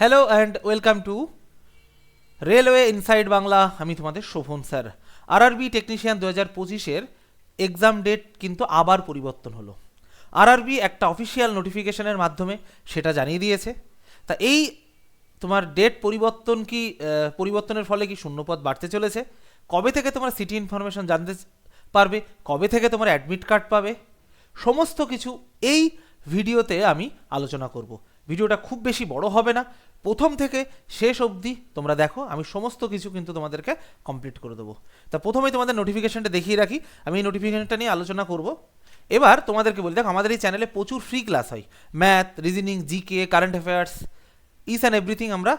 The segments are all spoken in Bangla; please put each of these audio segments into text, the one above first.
Hello and welcome to railway inside Bangla আমি তোমাদের শোভন স্যার। আর আরআরবি টেকনিশিয়ান দু হাজার পঁচিশের এক্সাম ডেট কিন্তু আবার পরিবর্তন হলো। আরআরবি একটা অফিসিয়াল নোটিফিকেশনের মাধ্যমে সেটা জানিয়ে দিয়েছে। তা এই তোমার ডেট পরিবর্তন কি পরিবর্তনের ফলে কি শূন্যপদ বাড়তে চলেছে? কবে থেকে তোমার সিটি ইনফরমেশন জানতে পারবে? কবে থেকে তোমার অ্যাডমিট কার্ড পাবে? সমস্ত কিছু এই ভিডিওতে আমি আলোচনা করব। ভিডিওটা খুব বেশি বড় হবে না। প্রথম থেকে শেষ অবধি তোমরা দেখো, আমি সমস্ত কিছু কিন্তু তোমাদেরকে কমপ্লিট করে দেবো। তা প্রথমেই তোমাদের নোটিফিকেশানটা দেখিয়ে রাখি। আমি এই নোটিফিকেশনটা নিয়ে আলোচনা করব। এবার তোমাদেরকে বলি, দেখো, আমাদের এই চ্যানেলে প্রচুর ফ্রি ক্লাস হয়। Math reasoning GK current affairs is and everything আমরা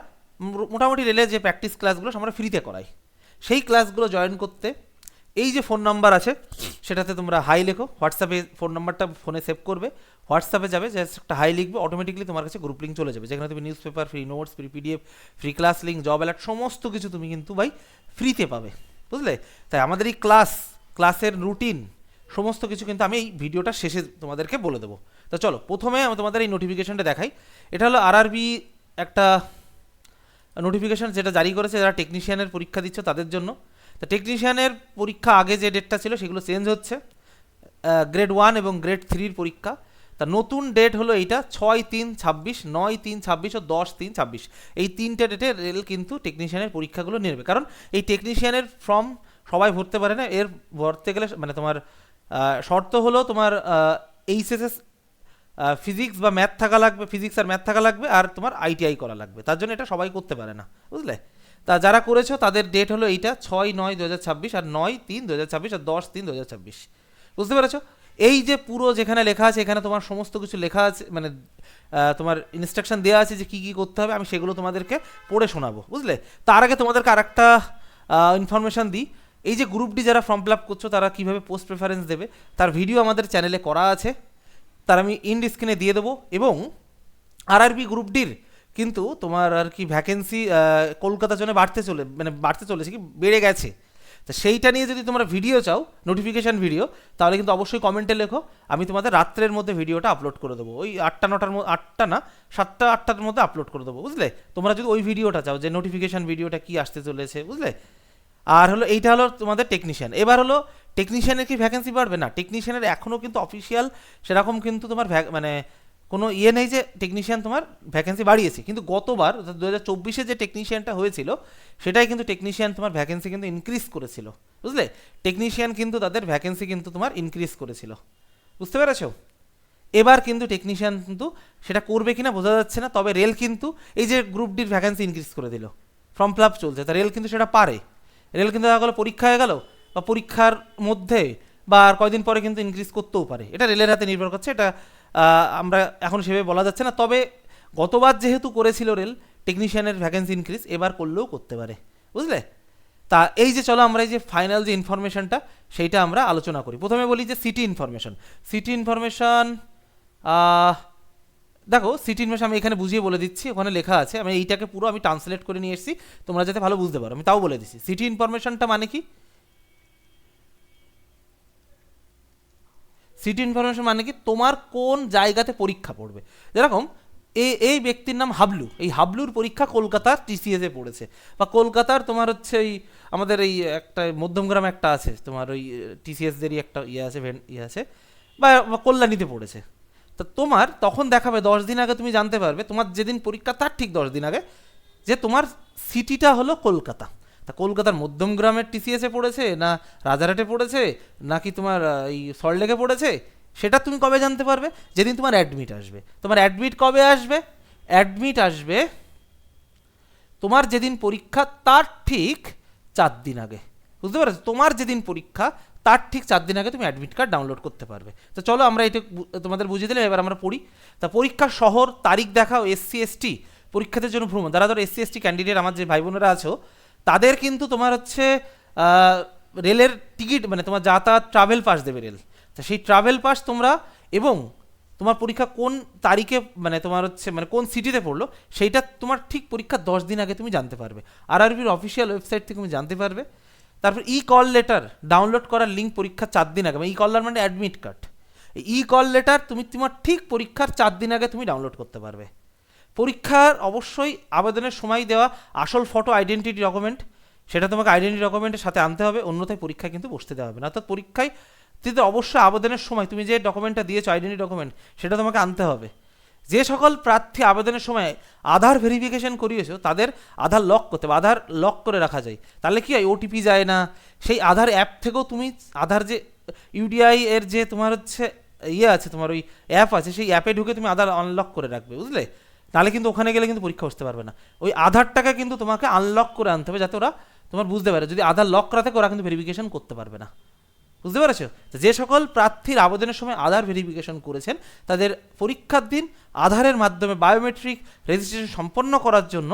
মোটামুটি রেলের যে প্র্যাকটিস ক্লাসগুলো আমরা ফ্রিতে করাই। সেই ক্লাসগুলো জয়েন করতে, এই যে ফোন নাম্বার আছে সেটাতে তোমরা হাই লেখো হোয়াটসঅ্যাপে ফোন নাম্বারটা ফোনে সেভ করবে হোয়াটসঅ্যাপে যাবে জাস্ট একটা হাই লিখবে অটোমেটিকলি তোমার কাছে গ্রুপ লিঙ্ক চলে যাবে। যেখানে তুমি news paper free notes free PDF free class link job alert সমস্ত কিছু তুমি কিন্তু ভাই ফ্রিতে পাবে। বুঝলে? তাই আমাদের এই ক্লাস ক্লাসের রুটিন সমস্ত কিছু কিন্তু আমি এই ভিডিওটা শেষে তোমাদেরকে বলে দেবো। তো চলো, প্রথমে আমি তোমাদের এই নোটিফিকেশানটা দেখাই। এটা হলো আরআরবি একটা নোটিফিকেশান যেটা জারি করেছে, যারা টেকনিশিয়ানের পরীক্ষা দিচ্ছে তাদের জন্য। তা টেকনিশিয়ানের পরীক্ষা আগে যে ডেটটা ছিল সেগুলো চেঞ্জ হচ্ছে। গ্রেড ওয়ান এবং গ্রেড থ্রির পরীক্ষা। তা নতুন ডেট হলো এইটা ছয় তিন ছাব্বিশ, নয় তিন ছাব্বিশ ও দশ তিন ছাব্বিশ। এই তিনটে ডেটে রেল কিন্তু টেকনিশিয়ানের পরীক্ষাগুলো নেবে। কারণ এই টেকনিশিয়ানের ফর্ম সবাই ভরতে পারে না। এর ভরতে গেলে মানে তোমার শর্ত হলো তোমার এইচএসএস ফিজিক্স বা ম্যাথ থাকা লাগবে ফিজিক্স আর ম্যাথ থাকা লাগবে আর তোমার আইটিআই করা লাগবে। তার জন্য এটা সবাই করতে পারে না। বুঝলে? তা যারা করেছ, তাদের ডেট হলো এইটা ছয় নয় দু আর নয় তিন দু আর দশ তিন দু বুঝতে পেরেছ? এই যে পুরো যেখানে লেখা আছে, এখানে তোমার সমস্ত কিছু লেখা আছে মানে তোমার ইনস্ট্রাকশন দেওয়া আছে যে কী কী করতে হবে, আমি সেগুলো তোমাদেরকে পড়ে শোনাবো, বুঝলে? তার আগে তোমাদেরকে আরেকটা ইনফরমেশন দিই। এই যে গ্রুপটি যারা ফর্ম ফিল আপ করছ, তারা কীভাবে পোস্ট প্রেফারেন্স দেবে, তার ভিডিও আমাদের চ্যানেলে করা আছে। তার আমি ইন্ড স্ক্রিনে দিয়ে দেবো এবং আরআরবি গ্রুপ ডির কিন্তু তোমার আর কি ভ্যাকেন্সি কলকাতার জন্য বাড়তে চলে মানে বাড়তে চলেছে কি, বেড়ে গেছে। তো সেইটা নিয়ে যদি তোমরা ভিডিও চাও নোটিফিকেশান ভিডিও তাহলে কিন্তু অবশ্যই কমেন্টে লেখো, আমি তোমাদের রাত্রের মধ্যে ভিডিওটা আপলোড করে দেবো। ওই আটটা, নটার মধ্যে আটটা না, সাতটা, আটটার মধ্যে আপলোড করে দেবো, বুঝলে? তোমরা যদি ওই ভিডিওটা চাও, যে নোটিফিকেশান ভিডিওটা কি আসতে চলেছে, বুঝলে? আর হলো, এইটা হলো তোমাদের টেকনিশিয়ান এবার হলো টেকনিশিয়ানের কি ভ্যাকেন্সি বাড়বে? না টেকনিশিয়ানের এখনও কিন্তু অফিসিয়াল সেরকম কিন্তু তোমার মানে কোনো ইয়ে নেই যে টেকনিশিয়ান তোমার ভ্যাকেন্সি বাড়িয়েছে। কিন্তু গতবার দু হাজার চব্বিশে যে টেকনিশিয়ানটা হয়েছিল, সেটাই কিন্তু টেকনিশিয়ান তোমার ভ্যাকেন্সি কিন্তু ইনক্রিজ করেছিল। বুঝলে? টেকনিশিয়ান কিন্তু তাদের ভ্যাকেন্সি কিন্তু তোমার ইনক্রিজ করেছিল। বুঝতে পেরেছ? এবার কিন্তু টেকনিশিয়ান কিন্তু সেটা করবে কিনা বোঝা যাচ্ছে না, তবে রেল কিন্তু এই যে গ্রুপ ডির ভ্যাকেন্সি ইনক্রিজ করে দিল। ফর্ম ফিল চলছে, তা রেল কিন্তু সেটা পারে। রেল কিন্তু দেখা গেলো পরীক্ষা হয়ে গেল, বা পরীক্ষার মধ্যে, বা আর কয়দিন পরে কিন্তু ইনক্রিজ করতেও পারে। এটা রেলের হাতে নির্ভর করছে, এটা আমরা এখন সেভাবে বলা যাচ্ছে না। তবে গতবার যেহেতু করেছিল রেল টেকনিশিয়ানের ভ্যাকেন্সি ইনক্রিজ এবার করলেও করতে পারে। বুঝলে? তা এই যে চলো আমরা এই যে ফাইনাল যে ইনফরমেশনটা সেইটা আমরা আলোচনা করি। প্রথমে বলি যে সিটি ইনফরমেশন সিটি ইনফরমেশন দেখো সিটি ইনফরমেশন আমি এখানে বুঝিয়ে বলে দিচ্ছি, ওখানে লেখা আছে। আমি এইটাকে পুরো আমি ট্রান্সলেট করে নিয়ে এসেছি, তোমরা যাতে ভালো বুঝতে পারো। আমি তাও বলে দিচ্ছি। সিটি ইনফরমেশনটা মানে কি? সিটি ইনফরমেশন মানে কি? তোমার কোন জায়গাতে পরীক্ষা পড়বে। যেরকম এই এই ব্যক্তির নাম হাবলু। এই হাবলুর পরীক্ষা কলকাতার টিসিএসে পড়েছে। বা কলকাতার তোমার হচ্ছে এই, আমাদের এই একটা মধ্যমগ্রাম একটা আছে। তোমার ওই টিসিএসদেরই একটা ইয়ে আছে ইয়ে আছে। বা কল্যাণীতে পড়েছে। তো তোমার তখন দেখাবে, দশ দিন আগে তুমি জানতে পারবে, তোমার যেদিন পরীক্ষা, তার ঠিক দশ দিন আগে, যে তোমার সিটিটা হলো কলকাতা। তা কলকাতার মধ্যমগ্রামের টিসিএসে পড়েছে না রাজারহাটে পড়েছে নাকি তোমার এই সল্টলেকে পড়েছে? সেটা তুমি কবে জানতে পারবে? যেদিন তোমার অ্যাডমিট আসবে। তোমার অ্যাডমিট কবে আসবে? অ্যাডমিট আসবে তোমার যেদিন পরীক্ষা, তার ঠিক চার দিন আগে। বুঝতে পারছ? তোমার যেদিন পরীক্ষা, তার ঠিক চার দিন আগে তুমি অ্যাডমিট কার্ড ডাউনলোড করতে পারবে। তো চলো আমরা এটা তোমাদের বুঝিয়ে দিলাম, এবার আমরা পড়ি। তা পরীক্ষার শহর, তারিখ দেখাও এসসি এসটি পরীক্ষাদের জন্য ভ্রমণ। যারা ধরো এসসি এসটি ক্যান্ডিডেট আমার যে ভাই বোনেরা আছো তাদের কিন্তু তোমার হচ্ছে রেলের টিকিট মানে তোমার যাতায়াত ট্রাভেল পাস দেবে রেল। তা সেই ট্রাভেল পাস তোমরা এবং তোমার পরীক্ষা কোন তারিখে মানে তোমার হচ্ছে মানে কোন সিটিতে পড়ল, সেইটা তোমার ঠিক পরীক্ষা দশ দিন আগে তুমি জানতে পারবে। আরআরবির অফিসিয়াল ওয়েবসাইট থেকে তুমি জানতে পারবে। তারপর ই কল লেটার ডাউনলোড করার লিঙ্ক পরীক্ষা চার দিন আগে মানে ই কল মানে admit card E call letter তুমি তোমার ঠিক পরীক্ষার চার দিন আগে তুমি ডাউনলোড করতে পারবে। পরীক্ষার অবশ্যই আবেদনের সময় দেওয়া আসল ফটো আইডেন্টিটি ডকুমেন্ট সেটা তোমাকে আইডেন্টি ডকুমেন্টের সাথে আনতে হবে, অন্যথায় পরীক্ষায় কিন্তু বসতে দেওয়া হবে না। অর্থাৎ পরীক্ষায় কিন্তু অবশ্যই আবেদনের সময় তুমি যে ডকুমেন্টটা দিয়েছ আইডেন্টি ডকুমেন্ট সেটা তোমাকে আনতে হবে। যে সকল প্রার্থী আবেদনের সময় আধার ভেরিফিকেশন করিয়েছো, তাদের আধার লক করতে হবে। আধার লক করে রাখা যায়। তাহলে কি হয়? ওটিপি যায় না। সেই আধার অ্যাপ থেকেও তুমি আধার যে ইউডিআই এর যে তোমার হচ্ছে ইয়ে আছে, তোমার ওই অ্যাপ আছে, সেই অ্যাপে ঢুকে তুমি আধার আনলক করে রাখবে, বুঝলে? তাহলে কিন্তু ওখানে গেলে কিন্তু পরীক্ষা বসতে পারবে না। ওই আধারটাকে কিন্তু তোমাকে আনলক করে আনতে হবে যাতে ওরা তোমার বুঝতে পারে। যদি আধার লক করা থাকে, ওরা কিন্তু ভেরিফিকেশন করতে পারবে না। বুঝতে পেরেছ? যে সকল প্রার্থীর আবেদনের সময় আধার ভেরিফিকেশন করেছেন, তাদের পরীক্ষার দিন আধারের মাধ্যমে বায়োমেট্রিক রেজিস্ট্রেশন সম্পন্ন করার জন্য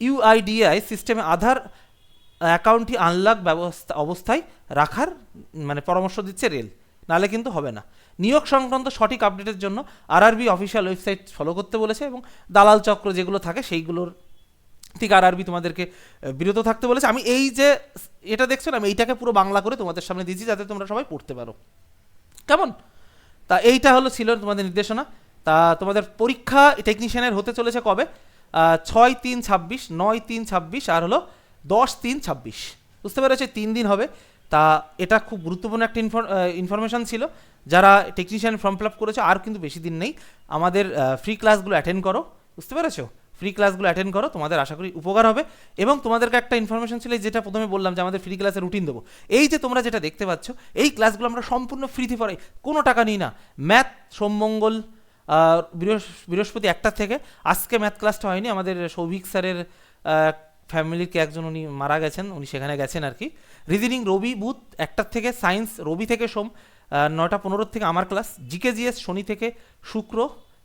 ইউআইডিআই সিস্টেমে আধার অ্যাকাউন্টটি আনলক ব্যবস্থা, অবস্থায় রাখার মানে পরামর্শ দিচ্ছে রেল। নাহলে কিন্তু হবে না। নিয়োগ সংক্রান্ত সঠিক আপডেটের জন্য আরআরবি অফিসিয়াল ওয়েবসাইট ফলো করতে বলেছে এবং দালাল চক্র যেগুলো থাকে সেইগুলোর ঠিক আরআরবি তোমাদেরকে বিরত থাকতে বলেছে। আমি এই যে এটা দেখছ না আমি এইটাকে পুরো বাংলা করে তোমাদের সামনে দিয়েছি যাতে তোমরা সবাই পড়তে পারো। কেমন? তা এইটা হলো ছিল তোমাদের নির্দেশনা। তা তোমাদের পরীক্ষা টেকনিশিয়ানের হতে চলেছে কবে? ছয় তিন ছাব্বিশ, নয় তিন ছাব্বিশ, আর হলো দশ তিন ছাব্বিশ। বুঝতে পেরেছ? তিন দিন হবে। তা এটা খুব গুরুত্বপূর্ণ একটা ইনফরমেশন ছিল। যারা টেকনিশিয়ান ফর্ম ফিল আপ করেছ, আর কিন্তু বেশি দিন নেই। আমাদের ফ্রি ক্লাসগুলো অ্যাটেন্ড করো। বুঝতে পেরেছ? ফ্রি ক্লাসগুলো অ্যাটেন্ড করো, তোমাদের আশা করি উপকার হবে। এবং তোমাদেরকে একটা ইনফরমেশন ছিল যেটা প্রথমে বললাম যে আমাদের ফ্রি ক্লাসের রুটিন দেবো। এই যে তোমরা যেটা দেখতে পাচ্ছ, এই ক্লাসগুলো আমরা সম্পূর্ণ ফ্রিতে পড়াই। কোনো টাকা নিই না। ম্যাথ সোমমঙ্গল বৃহস্পতি একটা থেকে। আজকে ম্যাথ ক্লাসটা হয়নি, আমাদের সৌভিক স্যারের ফ্যামিলির কে একজন উনি মারা গেছেন, উনি সেখানে গেছেন আর কি। রিজনিং রবি বুধ, একটার থেকে সায়েন্স রবি থেকে সোম নটা পনেরো থেকে আমার ক্লাস জিকে জিএস শনি থেকে শুক্র,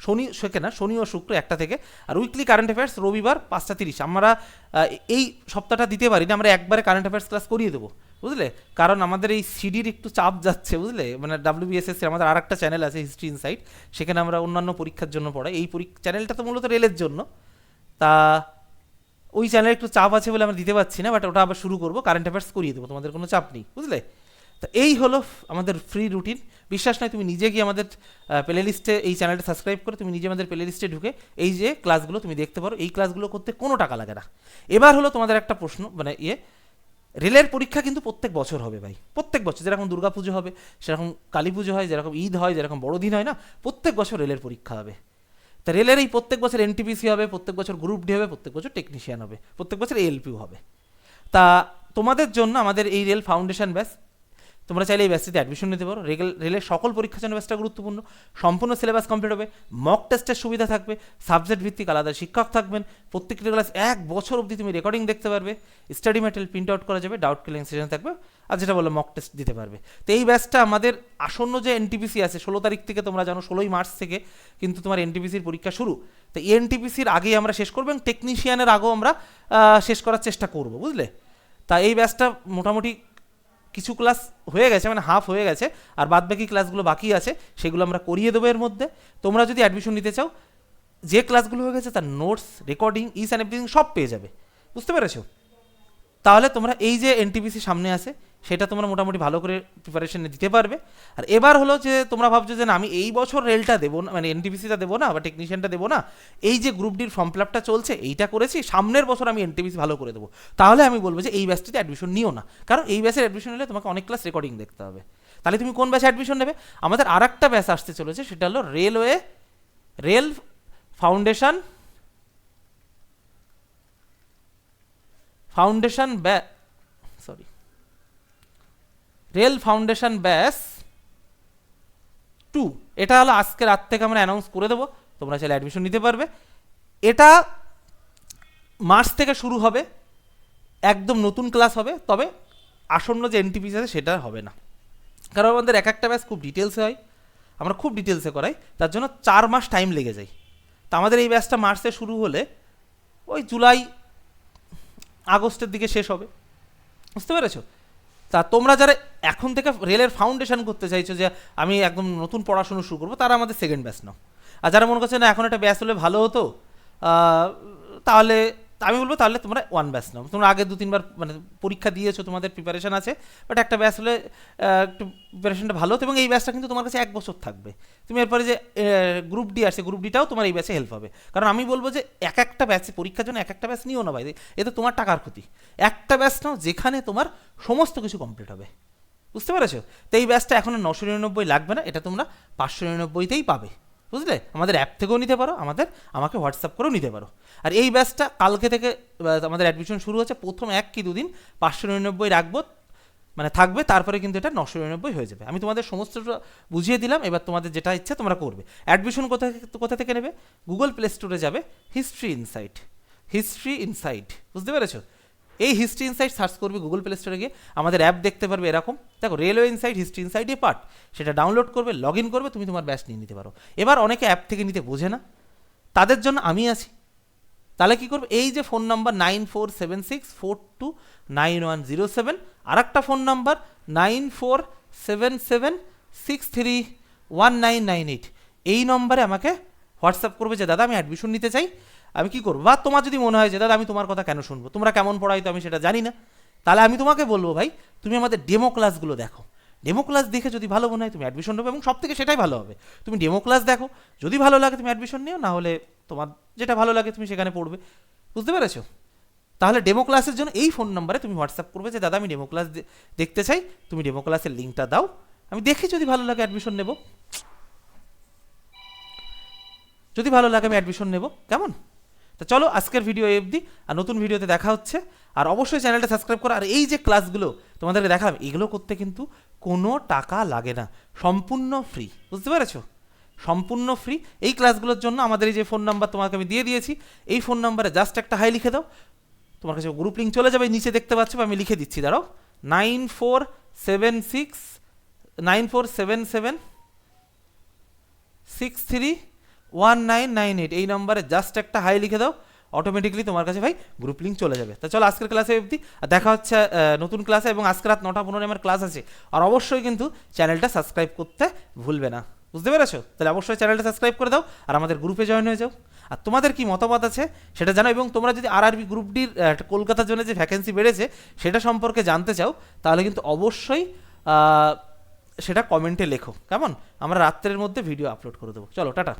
শনি শেখে না, শনি ও শুক্র একটা থেকে। আর উইকলি কারেন্ট অ্যাফেয়ার্স রবিবার পাঁচটা তিরিশ। আমরা এই সপ্তাহটা দিতে পারি না আমরা একবারে কারেন্ট অ্যাফেয়ার্স ক্লাস করিয়ে দেবো। বুঝলে? কারণ আমাদের এই সিডির একটু চাপ যাচ্ছে, বুঝলে? মানে ডাব্লিউবিএসএস আমাদের আর একটা চ্যানেল আছে হিস্ট্রি ইনসাইট সেখানে আমরা অন্যান্য পরীক্ষার জন্য পড়াই। এই চ্যানেলটা তো মূলত রেলের জন্য। তা ওই চ্যানেলে একটু চাপ আছে বলে আমরা দিতে পারছি না বাট ওটা আবার শুরু করব কারেন্ট অ্যাফেয়ার্স করিয়ে দেবো, তোমাদের কোনো চাপ নেই, বুঝলে? তো এই হলো আমাদের ফ্রি রুটিন বিশ্বাস নয়, তুমি নিজে গিয়ে আমাদের প্লে লিস্টে এই চ্যানেলটা সাবস্ক্রাইব করে, তুমি নিজে আমাদের প্লে লিস্টে ঢুকে এই যে ক্লাসগুলো তুমি দেখতে পারো, এই ক্লাসগুলো করতে কোনো টাকা লাগে না। এবার হলো তোমাদের একটা প্রশ্ন মানে ইয়ে রেলের পরীক্ষা কিন্তু প্রত্যেক বছর হবে ভাই, প্রত্যেক বছর, যেরকম দুর্গাপুজো হবে, সেরকম কালী পুজো হয়, যেরকম ঈদ হয়, যেরকম বড়দিন হয় না, প্রত্যেক বছর রেলের পরীক্ষা হবে। তা রেলের এই প্রত্যেক বছর এনটিপিসি হবে, প্রত্যেক বছর গ্রুপ ডি হবে, প্রত্যেক বছর টেকনিশিয়ান হবে, প্রত্যেক বছর এএলপিও হবে। তা তোমাদের জন্য আমাদের এই রেল ফাউন্ডেশন ব্যাস তোমরা চাইলে এই ব্যাচটিতে অ্যাডমিশন নিতে পারো। রেল রেলের সকল পরীক্ষার জন্য ব্যাচটা গুরুত্বপূর্ণ। সম্পূর্ণ সিলেবাস কমপ্লিট হবে। মক টেস্টের সুবিধা থাকবে। সাবজেক্ট ভিত্তিক আলাদা শিক্ষক থাকবেন। প্রত্যেকটি ক্লাস এক বছর অবধি তুমি রেকর্ডিং দেখতে পারবে। স্টাডি ম্যাটেরিয়াল প্রিন্ট আউট করা যাবে। ডাউট ক্লিয়ারিং সেশন থাকবে। আর যেটা বলল মক টেস্ট দিতে পারবে। তো এই ব্যাচটা আমাদের আসন্ন যে এনটিপিসি আছে, ষোলো তারিখ থেকে তোমরা জানো, ষোলোই মার্চ থেকে কিন্তু তোমার এনটিপিসির পরীক্ষা শুরু। তো এনটিপিসির আগেই আমরা শেষ করব এবং টেকনিশিয়ানের আগেও আমরা শেষ করার চেষ্টা করব, বুঝলে? তা এই ব্যাচটা মোটামুটি কিছু ক্লাস হয়ে গেছে মানে হাফ হয়ে গেছে, আর বাদ বাকি ক্লাসগুলো বাকি আছে, সেগুলো আমরা করিয়ে দেবো এর মধ্যে। তোমরা যদি অ্যাডমিশন নিতে চাও, যে ক্লাসগুলো হয়ে গেছে তার notes recording is and everything সব পেয়ে যাবে। বুঝতে পেরেছ? তাহলে তোমরা এই যে এনটিপিসি সামনে আছে সেটা তোমরা মোটামুটি ভালো করে প্রিপারেশন দিতে পারবে। আর এবার হলো যে তোমরা ভাবছ যে না, আমি এই বছর রেলটা দেবো না মানে এনটিপিসিটা দেবো না বা টেকনিশিয়ানটা দেবো না, এই যে গ্রুপ ডির ফর্ম ফিল আপটা চলছে, এইটা করেছি, সামনের বছর আমি এনটিপিসি ভালো করে দেবো। তাহলে আমি বলব যে এই ব্যাচটিতে অ্যাডমিশন নিও না। কারণ এই ব্যাচের অ্যাডমিশন নিলে তোমাকে অনেক ক্লাস রেকর্ডিং দেখতে হবে। তাহলে তুমি কোন ব্যাচে অ্যাডমিশন নেবে? আমাদের আর একটা ব্যাচ আসতে চলেছে, সেটা হলো রেলওয়ে রেল ফাউন্ডেশন ফাউন্ডেশন ব্যা sorry rail foundation batch two. এটা হলো আজকে রাত থেকে আমরা অ্যানাউন্স করে দেবো, তোমরা চাইলে অ্যাডমিশন নিতে পারবে। এটা মার্চ থেকে শুরু হবে, একদম নতুন ক্লাস হবে, তবে আসন্ন যে এনটিপিসি আছে সেটা হবে না। কারণ আমাদের এক একটা ব্যাচ খুব ডিটেলসে হয়, আমরা খুব ডিটেলসে করাই, তার জন্য চার মাস টাইম লেগে যায়। তা আমাদের এই ব্যাচটা মার্চে শুরু হলে ওই জুলাই, আগস্টের দিকে শেষ হবে। বুঝতে পেরেছ? তা তোমরা যারা এখন থেকে রেলের ফাউন্ডেশন করতে চাইছো যে আমি একদম নতুন পড়াশুনো শুরু করব, তারা আমাদের সেকেন্ড ব্যাচ নাও। আর যারা মনে করছে, না, এখন একটা ব্যাচ হলে ভালো হতো তাহলে আমি বলব, তাহলে তোমরা ওয়ান ব্যাচ নাও। তোমরা আগে দু তিনবার মানে পরীক্ষা দিয়েছ, তোমাদের প্রিপারেশন আছে বাট একটা ব্যাচ হলে একটু প্রিপারেশনটা ভালো হতো এবং এই ব্যাচটা কিন্তু তোমার কাছে এক বছর থাকবে। তুমি এরপরে যে গ্রুপ ডি আসছে গ্রুপ ডিটাও তোমার এই ব্যাচে হেল্প হবে। কারণ আমি বলব যে, এক একটা ব্যাচে পরীক্ষার জন্য এক একটা ব্যাচ নিও না ভাই এতে তোমার টাকার ক্ষতি। একটা ব্যাচ নাও যেখানে তোমার সমস্ত কিছু কমপ্লিট হবে। বুঝতে পেরেছ? তো এই ব্যাচটা এখন নশো নিরানব্বই লাগবে না, এটা তোমরা পাঁচশো নিরানব্বইতেই পাবে, বুঝলে? আমাদের অ্যাপ থেকেও নিতে পারো, আমাদের, আমাকে হোয়াটসঅ্যাপ করেও নিতে পারো। আর এই ব্যাচটা কালকে থেকে আমাদের অ্যাডমিশন শুরু হচ্ছে প্রথম এক কি দুদিন পাঁচশো নিরানব্বই রাখব মানে থাকবে, তারপরে কিন্তু এটা নশো নিরানব্বই হয়ে যাবে। আমি তোমাদের সমস্তটা বুঝিয়ে দিলাম, এবার তোমাদের যেটা ইচ্ছা তোমরা করবে। অ্যাডমিশন কোথা থেকে কোথা থেকে নেবে? গুগল প্লে স্টোরে যাবে হিস্ট্রি ইনসাইট হিস্ট্রি ইনসাইট বুঝতে পেরেছ? এই হিস্ট্রি ইনসাইট সার্চ করবে গুগল প্লে স্টোরে গিয়ে, আমাদের অ্যাপ দেখতে পারবে এরকম। দেখো railway insight history insight a part সেটা ডাউনলোড করবে লগ ইন করবে, তুমি তোমার ব্যাচ নিয়ে নিতে পারো। এবার অনেকে অ্যাপ থেকে নিতে বোঝে না। তাদের জন্য আমি আছি। তাহলে কী করবে? এই যে phone number nine four seven six four two nine one zero seven আর একটা phone number nine four seven seven six three one nine nine eight এই নম্বরে আমাকে হোয়াটসঅ্যাপ করবে যে, দাদা, আমি অ্যাডমিশন নিতে চাই। আমি কি করব? বা তোমার যদি মনে হয় যে, দাদা, আমি তোমার কথা কেন শুনব? তোমরা কেমন পড়াই তো আমি সেটা জানি না। তাহলে আমি তোমাকে বলব, ভাই, তুমি আমাদের ডেমো ক্লাসগুলো দেখো। ডেমো ক্লাস দেখে যদি ভালো মনে হয়, তুমি অ্যাডমিশন নেবে এবং সব থেকে সেটাই ভালো হবে। তুমি ডেমো ক্লাস দেখো। যদি ভালো লাগে, তুমি অ্যাডমিশন নিও, না হলে তোমার যেটা ভালো লাগে, তুমি সেখানে পড়বে। বুঝতে পেরেছ? তাহলে ডেমো ক্লাসের জন্য এই ফোন নাম্বারে তুমি হোয়াটসঅ্যাপ করবে যে, দাদা, আমি ডেমো ক্লাস দেখতে চাই। তুমি ডেমো ক্লাসের লিঙ্কটা দাও। আমি দেখি যদি ভালো লাগে অ্যাডমিশন নেব। যদি ভালো লাগে, আমি অ্যাডমিশন নেব। কেমন? তা চলো আজকের ভিডিও এই অবধি, আর নতুন ভিডিওতে দেখা হচ্ছে। আর অবশ্যই চ্যানেলটা সাবস্ক্রাইব করো, আর এই যে ক্লাসগুলো তোমাদেরকে দেখালাম, এগুলো করতে কিন্তু কোনো টাকা লাগে না। সম্পূর্ণ ফ্রি বুঝতে পেরেছ? সম্পূর্ণ ফ্রি এই ক্লাসগুলোর জন্য আমাদের এই যে ফোন নাম্বার তোমাকে আমি দিয়ে দিয়েছি, এই ফোন নাম্বারে জাস্ট একটা হাই লিখে দাও। তোমার কাছে গ্রুপ লিঙ্ক চলে যাবে, নিচে দেখতে পাচ্ছ, আমি লিখে দিচ্ছি, দাঁড়াও। Nine four seven six nine four seven seven six three one nine nine eight এই নম্বরে জাস্ট একটা হাই লিখে দাও অটোমেটিকলি তোমার কাছে ভাই গ্রুপ লিঙ্ক চলে যাবে। তা চলো আজকের ক্লাসে অবধি, আর দেখা হচ্ছে নতুন ক্লাসে এবং আজকে রাত নটা পনেরো আমার ক্লাস আছে। আর অবশ্যই কিন্তু চ্যানেলটা সাবস্ক্রাইব করতে ভুলবে না। বুঝতে পেরেছ? তাহলে অবশ্যই চ্যানেলটা সাবস্ক্রাইব করে দাও আর আমাদের গ্রুপে জয়েন হয়ে যাও। আর তোমাদের কি মতামত আছে সেটা জানো এবং তোমরা যদি আর আরবি গ্রুপ ডির কলকাতার জন্য যে ভ্যাকেন্সি বেড়েছে সেটা সম্পর্কে জানতে চাও, তাহলে কিন্তু অবশ্যই সেটা কমেন্টে লেখো। কেমন? আমরা রাত্রের মধ্যে ভিডিও আপলোড করে দেবো। চলো, টাটা।